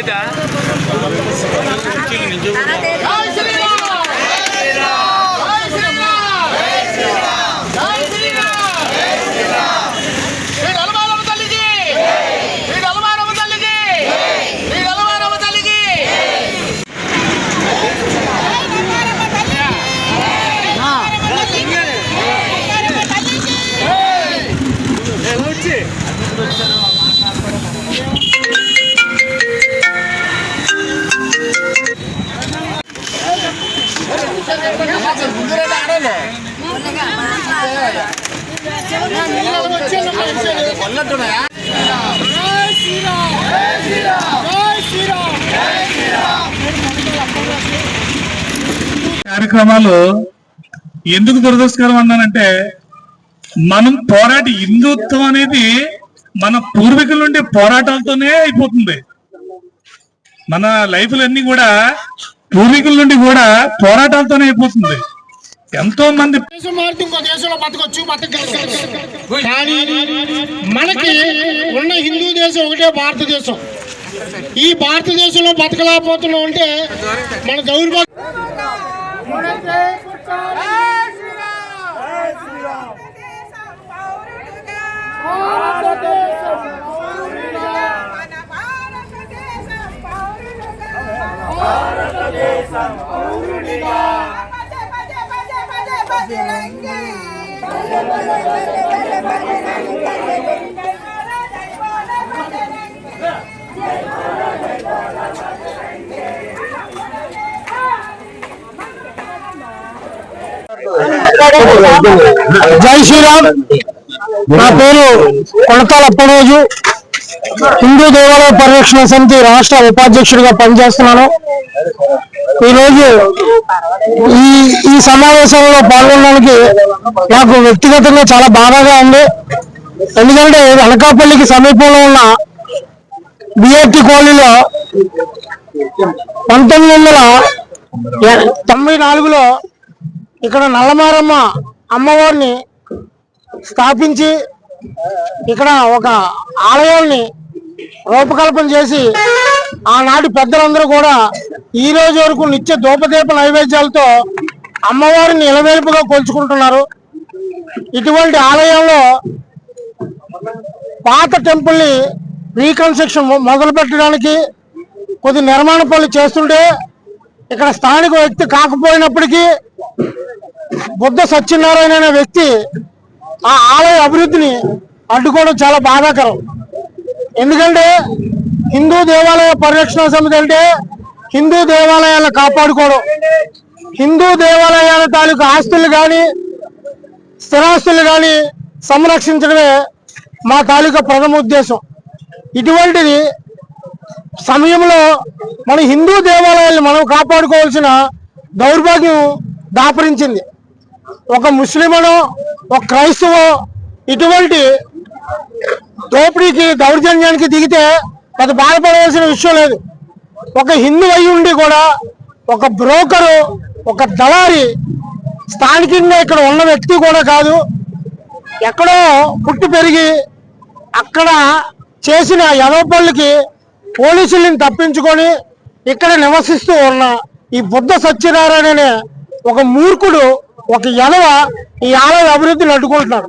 এটা। కార్యక్రమాలు ఎందుకు దురదృష్టకరం అన్నానంటే మనం పోరాటి హిందుత్వం అనేది మన పూర్వీకుల నుండి పోరాటాలతోనే అయిపోతుంది. మన లైఫ్లన్నీ కూడా పూర్వీకుల నుండి కూడా పోరాటాలతోనే అయిపోతుంది. ఎంతో మంది దేశం మారితే ఇంకో దేశంలో బతకొచ్చు బతకగలుగుతాం కానీ మనకి ఉన్న హిందూ దేశం ఒకటే భారతదేశం. ఈ భారతదేశంలో బతకలేకపోతున్నాం అంటే మన దౌర్భాగ్యం. జై శ్రీరామ్. నా పేరు కొనతాల అప్పరోజు హిందూ దేవాలయ పరిరక్షణ సమితి రాష్ట్ర ఉపాధ్యక్షుడిగా పనిచేస్తున్నాను. ఈరోజు ఈ ఈ సమావేశంలో పాల్గొనడానికి నాకు వ్యక్తిగతంగా చాలా బాధగా ఉంది. ఎందుకంటే అనకాపల్లికి సమీపంలో ఉన్న బిఆర్టీ కాలనీలో పంతొమ్మిది వందల తొంభై నాలుగులో ఇక్కడ నల్లమారమ్మ అమ్మవారిని స్థాపించి ఇక్కడ ఒక ఆలయాల్ని రూపకల్పన చేసి ఆనాటి పెద్దలందరూ కూడా ఈ రోజు వరకు నిత్య దూపదీప నైవేద్యాలతో అమ్మవారిని ఇలవేల్పుగా కొలుచుకుంటున్నారు. ఇటువంటి ఆలయంలో పాత టెంపుల్ని రీకన్స్ట్రక్షన్ మొదలు పెట్టడానికి కొద్ది నిర్మాణ పనులు చేస్తుంటే ఇక్కడ స్థానిక వ్యక్తి కాకపోయినప్పటికీ బుద్ధ సత్యనారాయణ అనే వ్యక్తి ఆ ఆలయ అభివృద్ధిని అడ్డుకోవడం చాలా బాధాకరం. ఎందుకంటే హిందూ దేవాలయ పరిరక్షణ సమితి అంటే హిందూ దేవాలయాలను కాపాడుకోవడం. హిందూ దేవాలయాల తాలూకు ఆస్తులు కానీ స్థిరాస్తులు కానీ సంరక్షించడమే మా తాలూకా ప్రథమ ఉద్దేశం. ఇటువంటిది సమయంలో మన హిందూ దేవాలయాల్ని మనం కాపాడుకోవాల్సిన దౌర్భాగ్యం దాపరించింది. ఒక ముస్లిమను ఒక క్రైస్తవ ఇటువంటి దోపిడీకి దౌర్జన్యానికి దిగితే అది బాధపడవలసిన విషయం లేదు. ఒక హిందూ అయి ఉండి కూడా ఒక బ్రోకరు ఒక దళారి స్థానికంగా ఇక్కడ ఉన్న వ్యక్తి కూడా కాదు. ఎక్కడో పుట్టి పెరిగి అక్కడ చేసిన యవపల్లికి పోలీసుల్ని తప్పించుకొని ఇక్కడ నివసిస్తూ ఉన్న ఈ బుద్ధ సత్యనారాయణనే ఒక మూర్ఖుడు ఒక యదవ ఈ ఆలయ అభివృద్ధిని అడ్డుకుంటున్నాడు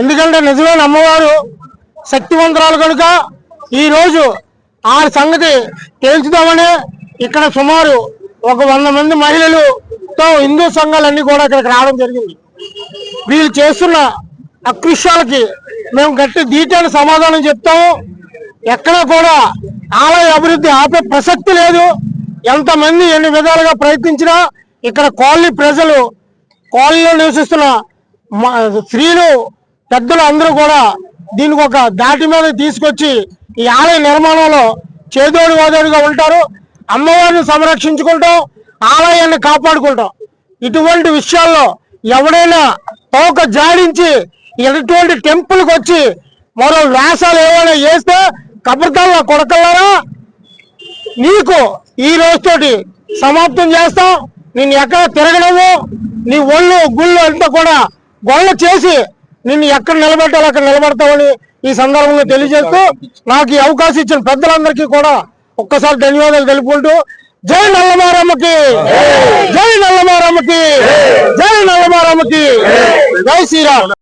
ఎందుకంటే నిజమైన అమ్మవారు శక్తివంతరాలు కనుక ఈరోజు ఆ సంగతి తేల్చుదామనే ఇక్కడ సుమారు ఒక వంద మంది మహిళలుతో హిందూ సంఘాలన్నీ కూడా ఇక్కడికి రావడం జరిగింది. వీళ్ళు చేస్తున్న అకృష్యాలకి మేము గట్టి దీటైన సమాధానం చెప్తాము. ఎక్కడా కూడా ఆలయ అభివృద్ధి ఆపే ప్రసక్తి లేదు. ఎంతమంది ఎన్ని విధాలుగా ప్రయత్నించినా ఇక్కడ కాలనీ ప్రజలు కాలనీలో నివసిస్తున్న స్త్రీలు పెద్దలు అందరూ కూడా దీనికి ఒక దాటి మీద తీసుకొచ్చి ఈ ఆలయ నిర్మాణంలో చేదోడు వాదోడుగా ఉంటారు. అమ్మవారిని సంరక్షించుకుంటాం ఆలయాన్ని కాపాడుకుంటాం ఇటువంటి విషయాల్లో ఎవడైనా తోక జాడించి ఎటువంటి టెంపుల్కి వచ్చి మరో వ్యాసాలు ఏమైనా చేస్తే కబర్దాల్లో కొడకల్లారా నీకు ఈ రోజుతోటి సమాప్తం చేస్తాం. నిన్ను ఎక్కడ తిరగడము నీ ఒళ్ళు గుళ్ళు అంతా కూడా గొల్ల చేసి నిన్ను ఎక్కడ నిలబెట్టాలో అక్కడ నిలబడతామని ఈ సందర్భంగా తెలియజేస్తూ నాకు ఈ అవకాశం ఇచ్చిన పెద్దలందరికీ కూడా ఒక్కసారి ధన్యవాదాలు తెలుపుకుంటూ జై నల్లమారమ్మకి! జై నల్లమారమ్మకి! జై నల్లమారమ్మకి! జై శ్రీరామ్!